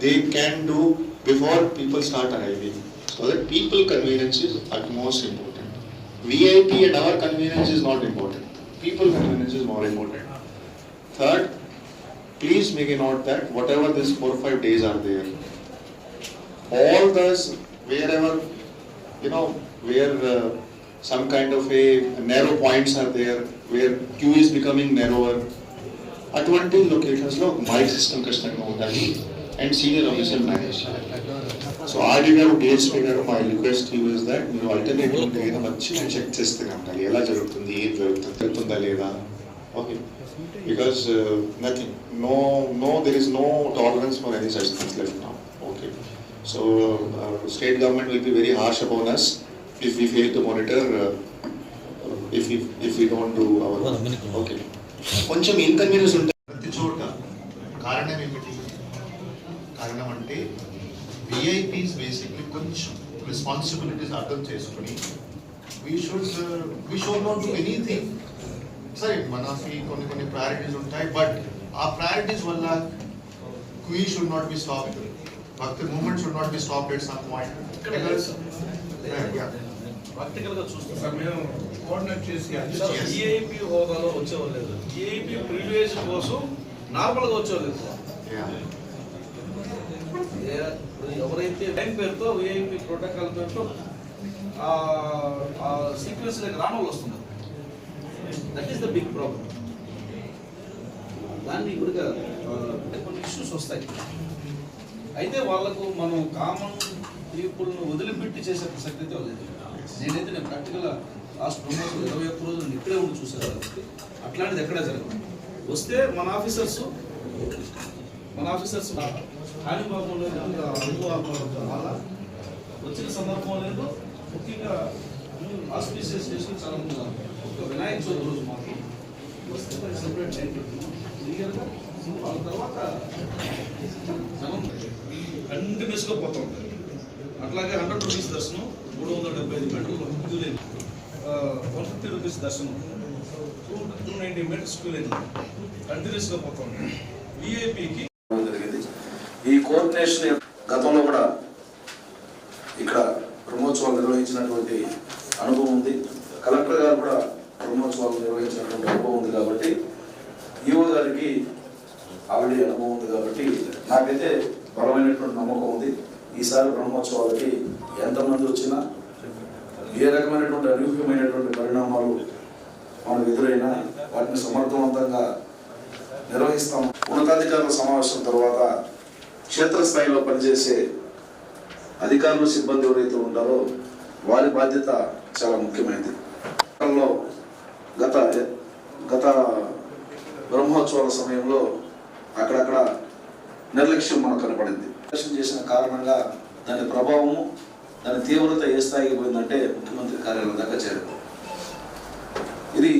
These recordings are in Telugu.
they can do before people start arriving. So that people convenience is utmost important. VIP at our convenience is not important. People convenience is more important. Third, please make a note that whatever these four or five days are there, all those wherever you know where uh, some kind of a narrow points are there, where queue is becoming narrower. At one locations, no, my system customer होता and senior officer manage so RD గారు డిఎస్పీ గారు my request you is that మీరు ఆల్టర్నేటివ్ ఉంటే ఏదో వచ్చి నేను చెక్ చేస్తే ఉండాలి ఎలా జరుగుతుంది ఏం జరుగుతుంది జరుగుతుందా లేదా okay because nothing no no there is no tolerance for any such things like now okay so state government will be very harsh about us if we fail to monitor if if you don't do our okay కొంచెం ఇన్కన్వీనియన్స్ ఉంటుంది ప్రతి చోట కారణం ఏమిటి? కారణం అంటే విఐపీస్ బేసిక్లీ కొంచెం రెస్పాన్సిబిలిటీస్ అర్థం చేసుకుని we should we should not do anything సరే మనకి కొన్ని కొన్ని ప్రయారిటీస్ ఉంటాయి బట్ ఆ ప్రయారిటీస్ వల్ల we should not be stop bhakti movement should not be stop at some point ప్రాక్టికల్గా చూస్తే సార్ మేము కోఆర్డినేట్ చేసి. ఈఐపి హోదాలో వచ్చేవాళ్ళు లేదు. ఈఐపి ప్రివిలేజ్ కోసం నార్మల్గా వచ్చేవాళ్ళు ఎవరైతే టైం పేరుతో విఐపి ప్రోటోకాల్ పేరుతో ఆ సీక్వెన్స్ దగ్గర రాని వాళ్ళు వస్తున్నారు. That is the big problem దాన్ని ఇప్పుడుగా కొన్ని ఇష్యూస్ వస్తాయి. అయితే వాళ్ళకు మనం కామన్ పీపుల్ను వదిలిపెట్టి చేసే ప్రసక్తి అయితే లేదు. నేనైతే నేను ప్రాక్టికల్గా లాస్ట్ రెండు రోజులు ఇరవై ఒక్క రోజులు నేను ఇక్కడే ఉండి చూసాను అట్లాంటిది ఎక్కడా జరగదు. వస్తే మన ఆఫీసర్స్ మన ఆఫీసర్స్ హానిభావం లేదు ఇంకా వాళ్ళ వచ్చిన సందర్భం లేదు. ముఖ్యంగా ఆస్పీసియస్ చేసుకుని చాలా మంది ఒక వినాయక చవితి రోజు మాకు వస్తే సెపరేట్ టైం వాళ్ళ తర్వాత జనం కంటిన్యూస్గా పోతూ ఉంటారు. అట్లాగే హండ్రెడ్ రూపీస్ దర్శనం మూడు వందల డెబ్బై ఐదు మీటర్లు queue line one fifty rupees దర్శనం two two ninety metres queue line కంటిన్యూస్గా పోతూ ఉంటాయి విఐపికి ఈ గతంలో కూడా ఇక్కడ బ్రహ్మోత్సవాలు నిర్వహించినటువంటి అనుభవం ఉంది. కలెక్టర్ గారు కూడా బ్రహ్మోత్సవాలు నిర్వహించినటువంటి అనుభవం ఉంది కాబట్టి ఈఓ గారికి ఆల్రెడీ అనుభవం ఉంది కాబట్టి నాకైతే బలమైనటువంటి నమ్మకం ఉంది. ఈసారి బ్రహ్మోత్సవాలకి ఎంతమంది వచ్చినా ఏ రకమైనటువంటి అనూహ్యమైనటువంటి పరిణామాలు మనకు ఎదురైనా వాటిని సమర్థవంతంగా నిర్వహిస్తాం. ఉన్నతాధికారుల సమావేశం తర్వాత క్షేత్రస్థాయిలో పనిచేసే అధికారులు సిబ్బంది ఎవరైతే ఉంటారో వారి బాధ్యత చాలా ముఖ్యమైనది. గత గత బ్రహ్మోత్సవాల సమయంలో అక్కడక్కడ నిర్లక్ష్యం మనకు కనపడింది. నిర్లక్ష్యం చేసిన కారణంగా దాని ప్రభావము దాని తీవ్రత ఏ స్థాయికి పోయిందంటే ముఖ్యమంత్రి కార్యాలయం దాకా చేరింది. ఇది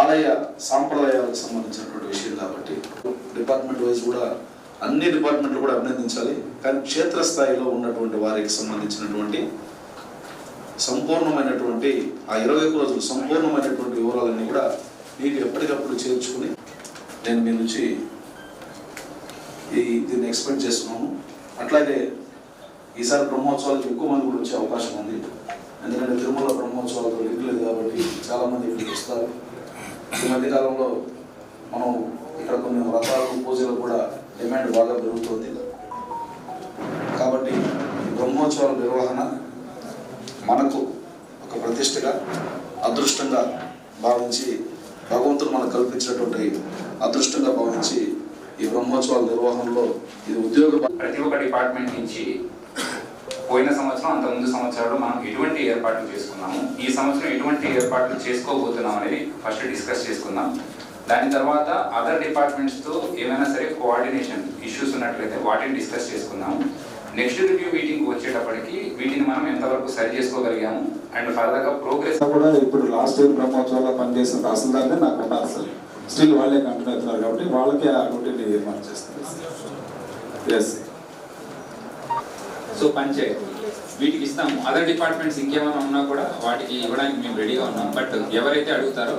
ఆలయ సాంప్రదాయాలకు సంబంధించినటువంటి విషయం కాబట్టి డిపార్ట్మెంట్ వైజ్ కూడా అన్ని డిపార్ట్మెంట్లు కూడా అభినందించాలి. కానీ క్షేత్రస్థాయిలో ఉన్నటువంటి వారికి సంబంధించినటువంటి సంపూర్ణమైనటువంటి ఆ ఇరవై ఒక్క రోజులు సంపూర్ణమైనటువంటి వివరాలన్నీ కూడా మీకు ఎప్పటికప్పుడు చేర్చుకుని నేను మీ నుంచి ఈ దీన్ని ఎక్స్పెక్ట్ చేస్తున్నాను. అట్లాగే ఈసారి బ్రహ్మోత్సవాలకు ఎక్కువ మంది కూడా వచ్చే అవకాశం ఉంది. ఎందుకంటే తిరుమల బ్రహ్మోత్సవాలతో లింక్ లేదు కాబట్టి చాలామంది ఇక్కడికి వస్తారు. ఈ మధ్యకాలంలో మనం ఇక్కడ కొన్ని వ్రతాలు పూజలు కూడా డిమాండ్ బాగా పెరుగుతుంది. కాబట్టి బ్రహ్మోత్సవాల నిర్వహణ మనకు ఒక ప్రతిష్టగా అదృష్టంగా భావించి భగవంతుడు మనకు కల్పించినటువంటి అదృష్టంగా భావించి ఈ బ్రహ్మోత్సవాల నిర్వహణలో ఇది ఉద్యోగ ప్రతి ఒక్క డిపార్ట్మెంట్ నుంచి పోయిన సంవత్సరం అంత ముందు సంవత్సరాలు మనం ఎటువంటి ఏర్పాట్లు చేసుకున్నాము? ఈ సంవత్సరం ఎటువంటి ఏర్పాట్లు చేసుకోబోతున్నాం అనేది ఫస్ట్ డిస్కస్ చేసుకుందాం. దాని తర్వాత అదర్ డిపార్ట్మెంట్స్తో ఏమైనా సరే కోఆర్డినేషన్ ఇష్యూస్ ఉన్నట్లయితే వాటిని డిస్కస్ చేసుకుందాము నెక్స్ట్ రివ్యూ మీటింగ్ వచ్చేటప్పటికి వీటిని మనం ఎంతవరకు సరి చేసుకోగలిగాము అండ్ ఫర్దర్గా ప్రోగ్రెస్ కూడా ఇప్పుడు లాస్ట్ ఇయర్ బ్రహ్మోత్సవాల్లో పనిచేసిన తహసీల్దార్నే నాకు ఉన్నారు సార్ స్టిల్ వాళ్ళే కంటిన్యూ అవుతున్నారు కాబట్టి వాళ్ళకి ఆ డ్యూటీని ఏర్పాటు చేస్తారు ఎస్ సో పంచాయత్ వీటికి ఇస్తాము. అదర్ డిపార్ట్మెంట్స్ ఇంకేమైనా ఉన్నా కూడా వాటికి ఇవ్వడానికి మేము రెడీగా ఉన్నాం. బట్ ఎవరైతే అడుగుతారో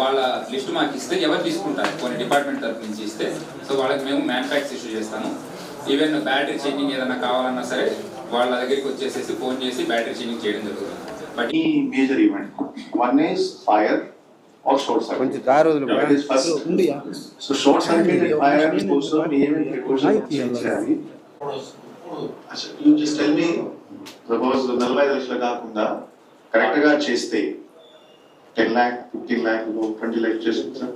వాళ్ళ లిస్ట్ మాకు ఇస్తే ఎవరు తీసుకుంటారు? కొన్ని డిపార్ట్మెంట్ తరఫు నుంచి ఇస్తే. సో వాళ్ళకి మేము మ్యాన్ ప్యాక్స్ ఇష్యూ చేస్తాము. ఈవెన్ బ్యాటరీ చేంజింగ్ ఏదైనా కావాలన్నా సరే వాళ్ళ దగ్గరికి వచ్చేసేసి ఫోన్ చేసి బ్యాటరీ చేంజింగ్ చేయడం జరుగుతుంది. బట్ ఈ major event one is fire or short circuit first. So short circuit fire కోసం ఏమేమి ప్రికాషన్స్ చేయాలి you just tell me suppose నలభై లక్షలు కాకుండా కరెక్ట్గా చేస్తే ten lakh fifteen lakh twenty lakh చేస్తుంది సార్.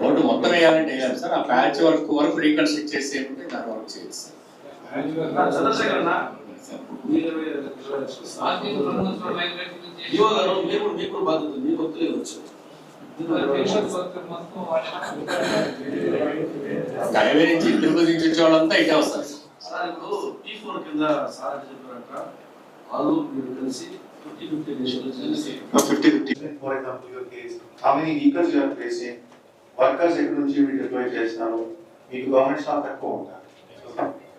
రోడ్డు మొత్తం వేయాలంటే వేయాలి సార్. ఆ ప్యాచ్ వర్క్ వరకు రీకన్స్ట్రక్ట్ చేసి ఉంటే దాని వరకు చేయొచ్చు సార్. హైవే నుంచి తిరుపతి నుంచి వచ్చే వాళ్ళంతా ఇటే వస్తారు. సార్ ఇప్పుడు టీ ఫోర్ కింద సార్ చెప్పారట. వాళ్ళు మీరు కలిసి వర్కర్స్ ఎక్కడి నుంచి మీరు డిప్లాయ్ చేస్తున్నారు? మీకు గవర్నమెంట్ స్టాఫ్ తక్కువ ఉంటారు.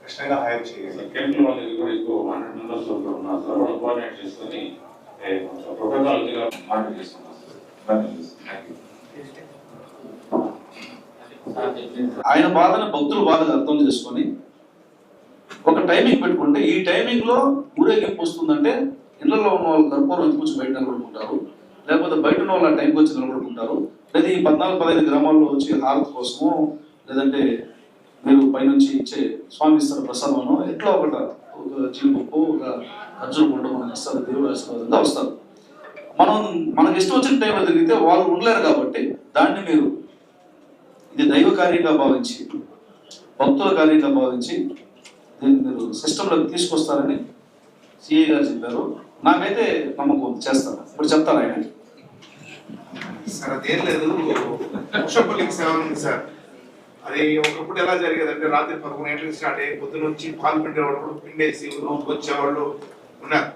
ఖచ్చితంగా హైర్ చేయాలి కెమికల్ వాళ్ళకి కూడా ఎక్కువ హండ్రెడ్ మెంబర్స్ ఉన్నారు. సార్ వాళ్ళు కోఆర్డినేట్ చేసుకొని మార్కెట్ ఆయన బాధను భక్తుల బాధను అర్థం చేసుకొని ఒక టైమింగ్ పెట్టుకుంటే ఈ టైమింగ్లో ఊరేగింపు వస్తుందంటే ఇళ్ళలో ఉన్న వాళ్ళు కర్పూరం ఎత్తుకొచ్చి బయట నిలబడుకుంటారు. లేకపోతే బయట ఉన్న వాళ్ళు టైంకి వచ్చి నిలబడుకుంటారు. లేదా ఈ పద్నాలుగు పదహైదు గ్రామాల్లో వచ్చి హారతి కోసమో లేదంటే మీరు పైనుంచి ఇచ్చే స్వామి ఇస్తారు ప్రసాదం ఎట్లా ఒకట ఒక జీడిపప్పు ఒక అర్జున గుండ మనకి ఇస్తారు దేవుడు ఆశీర్వాదంగా వస్తారు. మనం మనకి ఇష్టం వచ్చిన టైంలో తిరిగితే వాళ్ళు ఉండలేరు కాబట్టి దాన్ని మీరు ఇది దైవ కార్యంగా భావించి భక్తుల కార్యంగా భావించి దీన్ని మీరు సిస్టంలోకి తీసుకొస్తారని సిఏ గారు చెప్పారు. నాకైతే నమ్మకం చేస్తాను. ఇప్పుడు చెప్తాను ఆయన. సార్ అదేం లేదు. పుష్పపల్లికి సేవ ఉంది సార్. అది ఒకప్పుడు ఎలా జరిగేదంటే రాత్రి పదకొండు గంటలకు స్టార్ట్ అయ్యి పొద్దున వచ్చి పాలు పిండేవాళ్ళు పిండేసి వచ్చేవాళ్ళు ఉన్నారు.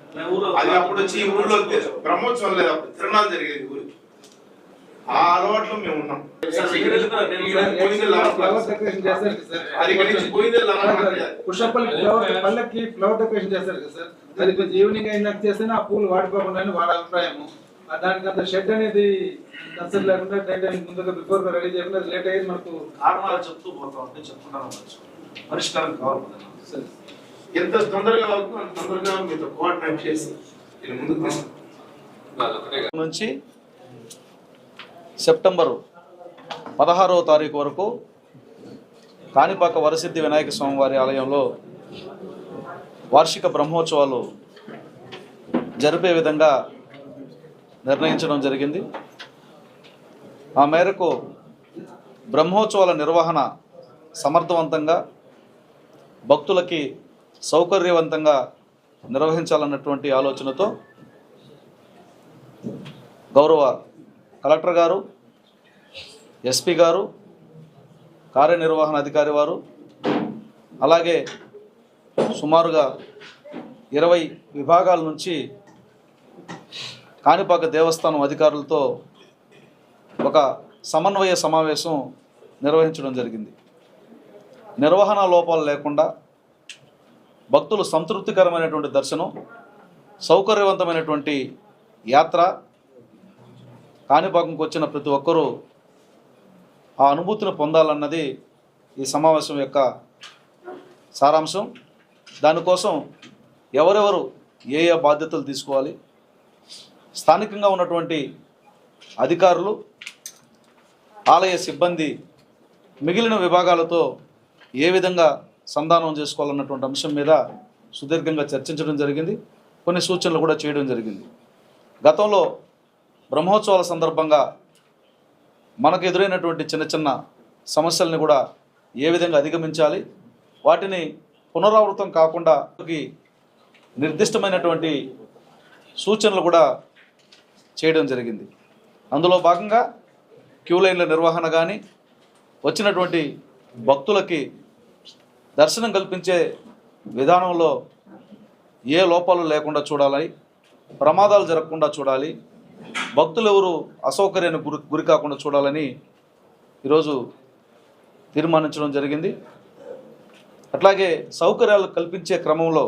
అది అప్పుడు వచ్చి ఈ ఊళ్ళో బ్రహ్మోత్సవం లేదు. అప్పుడు తిరణాలు జరిగేది ఆ అలవాట్లో మేము ఉన్నాం. ఫ్లవర్ పల్లకి ఫ్లవర్ డెకరేషన్ చేస్తారు కదా సార్. అది కొంచెం ఈవినింగ్ అయినాక చేస్తేనే ఆ పూలు వాడిపోకుండా వాళ్ళ అభిప్రాయము. ఆ దానికి అంత షెడ్ అనేది కన్సర్న్ లేకుండా టైం ముందుగా బిఫోర్ రెడీ చేయకుండా లేట్ అయ్యి మనకు కారణాలు చెప్తూ పోతా. ఉంటే చెప్తున్నాను పరిష్కారం కావాలి. ఎంత తొందరగా అవుతుందో అంత తొందరగా మీతో కోఆర్డినేట్ చేసి ముందుకు నుంచి సెప్టెంబరు పదహారవ తారీఖు వరకు కాణిపాక వరసిద్ధి వినాయక స్వామివారి ఆలయంలో వార్షిక బ్రహ్మోత్సవాలు జరిపే విధంగా నిర్ణయించడం జరిగింది. ఆ మేరకు బ్రహ్మోత్సవాల నిర్వహణ సమర్థవంతంగా భక్తులకి సౌకర్యవంతంగా నిర్వహించాలన్నటువంటి ఆలోచనతో గౌరవ కలెక్టర్ గారు ఎస్పీ గారు కార్యనిర్వహణ అధికారి వారు అలాగే సుమారుగా ఇరవై విభాగాల నుంచి కాణిపాక దేవస్థానం అధికారులతో ఒక సమన్వయ సమావేశం నిర్వహించడం జరిగింది. నిర్వహణ లోపాలు లేకుండా భక్తులు సంతృప్తికరమైనటువంటి దర్శనం సౌకర్యవంతమైనటువంటి యాత్ర కాణిపాకంకి వచ్చిన ప్రతి ఒక్కరూ ఆ అనుభూతిని పొందాలన్నది ఈ సమావేశం యొక్క సారాంశం. దానికోసం ఎవరెవరు ఏ ఏ బాధ్యతలు తీసుకోవాలి స్థానికంగా ఉన్నటువంటి అధికారులు ఆలయ సిబ్బంది మిగిలిన విభాగాలతో ఏ విధంగా సంధానం చేసుకోవాలన్నటువంటి అంశం మీద సుదీర్ఘంగా చర్చించడం జరిగింది. కొన్ని సూచనలు కూడా చేయడం జరిగింది. గతంలో బ్రహ్మోత్సవాల సందర్భంగా మనకు ఎదురైనటువంటి చిన్న చిన్న సమస్యల్ని కూడా ఏ విధంగా అధిగమించాలి? వాటిని పునరావృతం కాకుండా నిర్దిష్టమైనటువంటి సూచనలు కూడా చేయడం జరిగింది. అందులో భాగంగా క్యూ లైన్ల నిర్వహణ కానీ వచ్చినటువంటి భక్తులకి దర్శనం కల్పించే విధానంలో ఏ లోపాలు లేకుండా చూడాలి ప్రమాదాలు జరగకుండా చూడాలి భక్తులు ఎవరు అసౌకర్యానికి గురి గురి కాకుండా చూడాలని ఈరోజు తీర్మానించడం జరిగింది. అట్లాగే సౌకర్యాలు కల్పించే క్రమంలో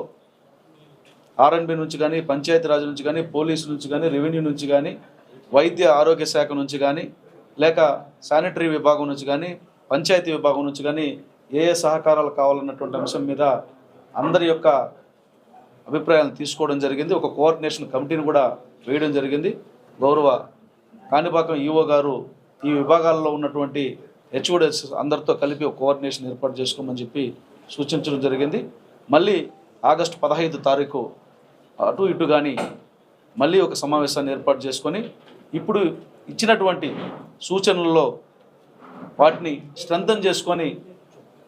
ఆర్ఎన్బి నుంచి కానీ పంచాయతీరాజ్ నుంచి కానీ పోలీసు నుంచి కానీ రెవెన్యూ నుంచి కానీ వైద్య ఆరోగ్య శాఖ నుంచి కానీ లేక శానిటరీ విభాగం నుంచి కానీ పంచాయతీ విభాగం నుంచి కానీ ఏ ఏ సహకారాలు కావాలన్నటువంటి అంశం మీద అందరి యొక్క అభిప్రాయాలను తీసుకోవడం జరిగింది. ఒక కోఆర్డినేషన్ కమిటీని కూడా వేయడం జరిగింది. గౌరవ కాణిపాకం ఈఓ గారు ఈ విభాగాల్లో ఉన్నటువంటి హెచ్ఓడిఎస్ అందరితో కలిపి ఒక కోఆర్డినేషన్ ఏర్పాటు చేసుకోమని చెప్పి సూచించడం జరిగింది. మళ్ళీ ఆగస్టు పదహైదు తారీఖు అటు ఇటు కానీ మళ్ళీ ఒక సమావేశాన్ని ఏర్పాటు చేసుకొని ఇప్పుడు ఇచ్చినటువంటి సూచనలలో వాటిని స్ట్రెంథన్ చేసుకొని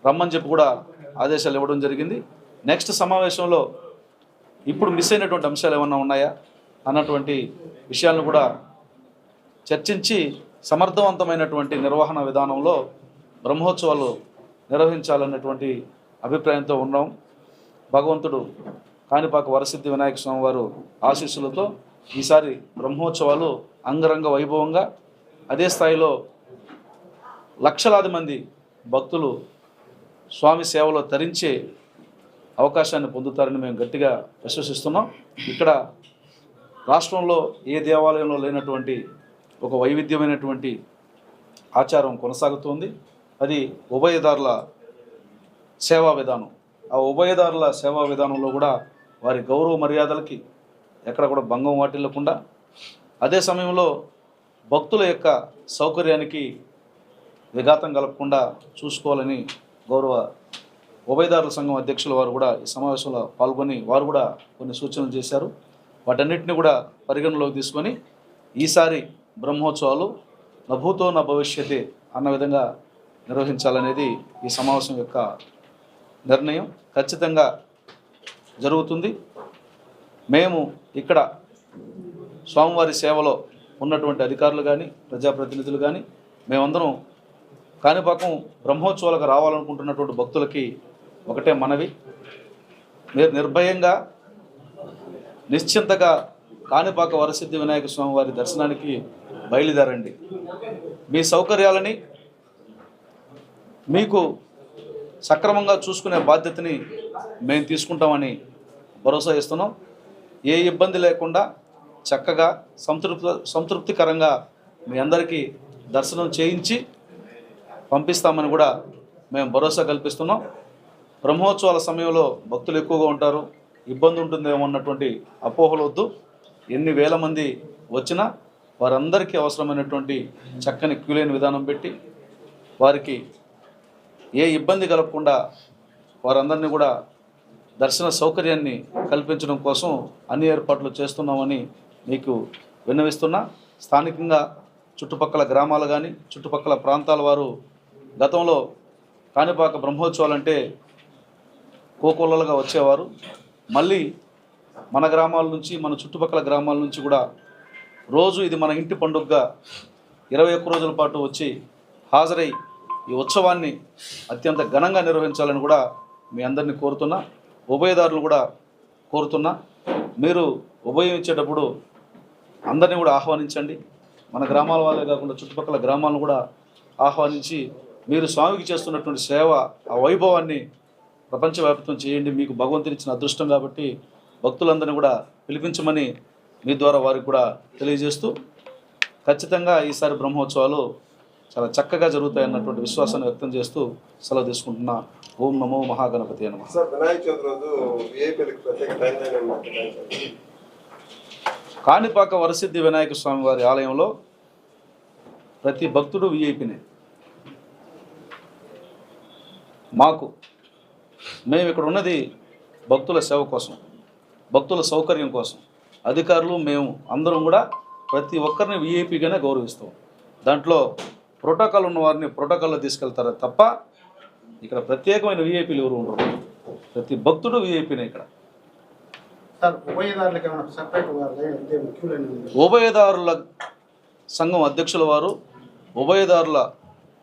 రమ్మని చెప్పి కూడా ఆదేశాలు ఇవ్వడం జరిగింది. నెక్స్ట్ సమావేశంలో ఇప్పుడు మిస్ అయినటువంటి అంశాలు ఏమన్నా ఉన్నాయా? అన్నటువంటి విషయాలను కూడా చర్చించి సమర్థవంతమైనటువంటి నిర్వహణ విధానంలో బ్రహ్మోత్సవాలు నిర్వహించాలన్నటువంటి అభిప్రాయంతో ఉన్నాం. భగవంతుడు కాణిపాక వరసిద్ధి వినాయక స్వామి వారు ఆశీస్సులతో ఈసారి బ్రహ్మోత్సవాలు అంగరంగ వైభవంగా అదే స్థాయిలో లక్షలాది మంది భక్తులు స్వామి సేవలో తరించే అవకాశాన్ని పొందుతారని మేము గట్టిగా విశ్వసిస్తున్నాం. ఇక్కడ రాష్ట్రంలో ఏ దేవాలయంలో లేనటువంటి ఒక వైవిధ్యమైనటువంటి ఆచారం కొనసాగుతోంది. అది ఉభయదారుల సేవా విధానం. ఆ ఉభయదారుల సేవా విధానంలో కూడా వారి గౌరవ మర్యాదలకి ఎక్కడ కూడా భంగం వాటిల్లకుండా అదే సమయంలో భక్తుల యొక్క సౌకర్యానికి విఘాతం కలగకుండా చూసుకోవాలని గౌరవ ఉభయదారుల సంఘం అధ్యక్షుల వారు కూడా ఈ సమావేశంలో పాల్గొని వారు కూడా కొన్ని సూచనలు చేశారు. వాటన్నిటిని కూడా పరిగణలోకి తీసుకొని ఈసారి బ్రహ్మోత్సవాలు నభూతో నా భవిష్యతే అన్న విధంగా నిర్వహించాలనేది ఈ సమావేశం యొక్క నిర్ణయం ఖచ్చితంగా జరుగుతుంది. మేము ఇక్కడ స్వామివారి సేవలో ఉన్నటువంటి అధికారులు కానీ ప్రజాప్రతినిధులు కానీ మేమందరం కాణిపాకం బ్రహ్మోత్సవాలకు రావాలనుకుంటున్నటువంటి భక్తులకి ఒకటే మనవి. మీరు నిర్భయంగా నిశ్చింతగా కాణిపాక వరసిద్ధి వినాయక స్వామి వారి దర్శనానికి బయలుదేరండి. మీ సౌకర్యాలని మీకు సక్రమంగా చూసుకునే బాధ్యతని మేము తీసుకుంటామని భరోసా ఇస్తున్నాం ఏ ఇబ్బంది లేకుండా చక్కగా సంతృప్తి సంతృప్తికరంగా మీ అందరికీ దర్శనం చేయించి పంపిస్తామని కూడా మేము భరోసా కల్పిస్తున్నాం. బ్రహ్మోత్సవాల సమయంలో భక్తులు ఎక్కువగా ఉంటారు. ఇబ్బంది ఉంటుందేమో అన్నటువంటి అపోహలు వద్దు. ఎన్ని వేల మంది వచ్చినా వారందరికీ అవసరమైనటువంటి చక్కని క్యూలైన విధానం పెట్టి వారికి ఏ ఇబ్బంది కలగకుండా వారందరినీ కూడా దర్శన సౌకర్యాన్ని కల్పించడం కోసం అన్ని ఏర్పాట్లు చేస్తున్నామని మీకు విన్నవిస్తున్నా. స్థానికంగా చుట్టుపక్కల గ్రామాలు కానీ చుట్టుపక్కల ప్రాంతాల వారు గతంలో కాణిపాక బ్రహ్మోత్సవాలంటే కోకొల్లలుగా వచ్చేవారు. మళ్ళీ మన గ్రామాల నుంచి మన చుట్టుపక్కల గ్రామాల నుంచి కూడా రోజు ఇది మన ఇంటి పండుగగా ఇరవై ఒక్క రోజుల పాటు వచ్చి హాజరై ఈ ఉత్సవాన్ని అత్యంత ఘనంగా నిర్వహించాలని కూడా మీ అందరినీ కోరుతున్నా. ఉభయదారులు కూడా కోరుతున్నా. మీరు ఉభయం అందరినీ కూడా ఆహ్వానించండి. మన గ్రామాల వాళ్ళే కాకుండా చుట్టుపక్కల గ్రామాలను కూడా ఆహ్వానించి మీరు స్వామికి చేస్తున్నటువంటి సేవ ఆ వైభవాన్ని ప్రపంచవ్యాప్తం చేయండి మీకు భగవంతుని ఇచ్చిన అదృష్టం కాబట్టి భక్తులందరినీ కూడా పిలిపించమని మీ ద్వారా వారికి కూడా తెలియజేస్తూ ఖచ్చితంగా ఈసారి బ్రహ్మోత్సవాలు చాలా చక్కగా జరుగుతాయి అన్నటువంటి విశ్వాసాన్ని వ్యక్తం చేస్తూ సెలవు తీసుకుంటున్నా. ఓం నమో మహాగణపతి నమః. కేటాయించాలి? కాణిపాక వరసిద్ధి వినాయక స్వామి వారి ఆలయంలో ప్రతి భక్తుడు విఐపినే. మాకు మేము ఇక్కడ ఉన్నది భక్తుల సేవ కోసం భక్తుల సౌకర్యం కోసం. అధికారులు మేము అందరం కూడా ప్రతి ఒక్కరిని విఐపిగానే గౌరవిస్తాం. దాంట్లో ప్రోటోకాల్ ఉన్న వారిని ప్రోటోకాల్లో తీసుకెళ్తారే తప్ప ఇక్కడ ప్రత్యేకమైన విఐపీలు ఎవరు ఉండరు. ప్రతి భక్తుడు విఐపినే ఇక్కడ. ఉభయదారుల సంఘం అధ్యక్షుల వారు ఉభయదారుల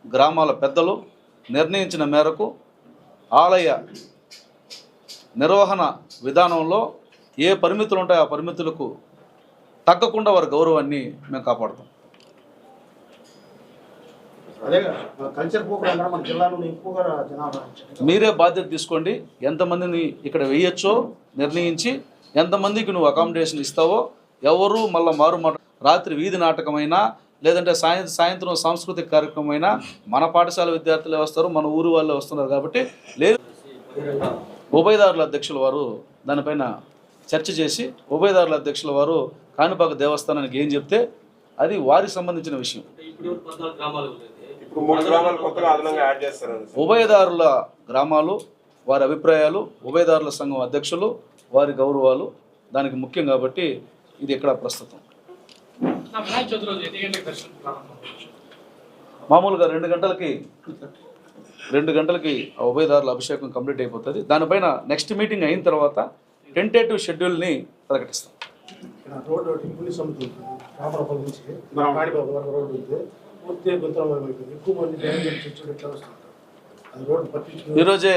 గ్రామాల పెద్దలు నిర్ణయించిన మేరకు ఆలయ నిర్వహణ విధానంలో ఏ పరిమితులు ఉంటాయో ఆ పరిమితులకు తగ్గకుండా వారి గౌరవాన్ని మేము కాపాడుతాం. మీరే బాధ్యత తీసుకోండి ఎంతమందిని ఇక్కడ వేయచ్చో నిర్ణయించి ఎంతమందికి నువ్వు అకామిడేషన్ ఇస్తావో ఎవరు మళ్ళీ మారు మాట రాత్రి వీధి నాటకమైనా లేదంటే సాయం సాయంత్రం సాంస్కృతిక కార్యక్రమం అయినా మన పాఠశాల విద్యార్థులే వస్తారు మన ఊరు వాళ్ళే వస్తున్నారు కాబట్టి లేదు. ఉభయదారుల అధ్యక్షుల వారు దానిపైన చర్చ చేసి ఉభయదారుల అధ్యక్షుల వారు కాణిపాక దేవస్థానానికి ఏం చెప్తే అది వారికి సంబంధించిన విషయం. ఇప్పుడు మూడు గ్రామాలు కొత్తగా అదనంగా యాడ్ చేస్తారండి సార్. ఉభయదారుల గ్రామాలు వారి అభిప్రాయాలు ఉభయదారుల సంఘం అధ్యక్షులు వారి గౌరవాలు దానికి ముఖ్యం కాబట్టి ఇది ఇక్కడ ప్రస్తుతం. మామూలుగా రెండు గంటలకి రెండు గంటలకి ఆ ఉభయదారుల అభిషేకం కంప్లీట్ అయిపోతుంది. దానిపైన నెక్స్ట్ మీటింగ్ అయిన తర్వాత టెంటేటివ్ షెడ్యూల్ని ప్రకటిస్తాం. ఈరోజే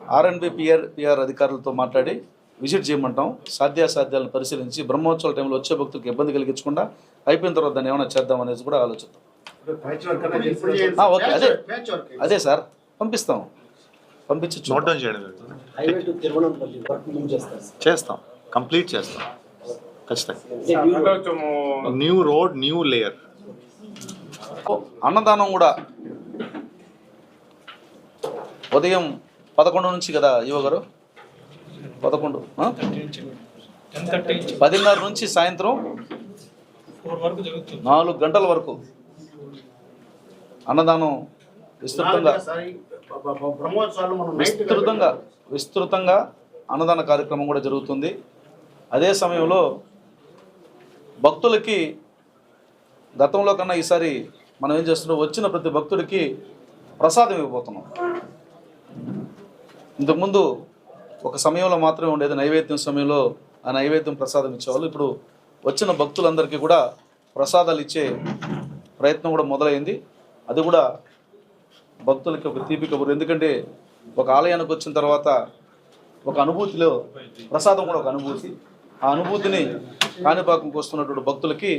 ఆర్ఎన్బి పిఆర్ పిఆర్ అధికారులతో మాట్లాడి విజిట్ చేయమంటాం. సాధ్యాసాధ్యాలను పరిశీలించి బ్రహ్మోత్సవాల టైంలో వచ్చే భక్తులకు ఇబ్బంది కలిగించకుండా అయిపోయిన తర్వాత దాన్ని ఏమైనా చేద్దాం అనేది కూడా ఆలోచిద్దాం. ఓకే అదే. అదే సార్ పంపిస్తాం. పంపించి నోట్ డౌన్ చేయడం. చేస్తాం. కంప్లీట్ చేస్తాం. ఖచ్చితంగా. న్యూ రోడ్ న్యూ లేయర్ అన్నదానం కూడా ఉదయం పదకొండు నుంచి కదా యువ గారు? పదకొండు? పదిన్నర నుంచి సాయంత్రం నాలుగు గంటల వరకు. అన్నదానం విస్తృతంగా విస్తృతంగా విస్తృతంగా అన్నదాన కార్యక్రమం కూడా జరుగుతుంది. అదే సమయంలో భక్తులకి గతంలో కన్నా ఈసారి మనం ఏం చేస్తున్నాం? వచ్చిన ప్రతి భక్తుడికి ప్రసాదం ఇవ్వబోతున్నాం. ఇంతకుముందు ఒక సమయంలో మాత్రమే ఉండేది. నైవేద్యం సమయంలో ఆ నైవేద్యం ప్రసాదం ఇచ్చేవాళ్ళు. ఇప్పుడు వచ్చిన భక్తులందరికీ కూడా ప్రసాదాలు ఇచ్చే ప్రయత్నం కూడా మొదలైంది. అది కూడా భక్తులకి ఒక తీపి కబురు. ఎందుకంటే ఒక ఆలయానికి వచ్చిన తర్వాత ఒక అనుభూతిలో ప్రసాదం కూడా ఒక అనుభూతి. ఆ అనుభూతిని కాణిపాకంకి వస్తున్నటువంటి భక్తులకి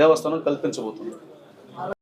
దేవస్థానం కల్పించబోతుంది.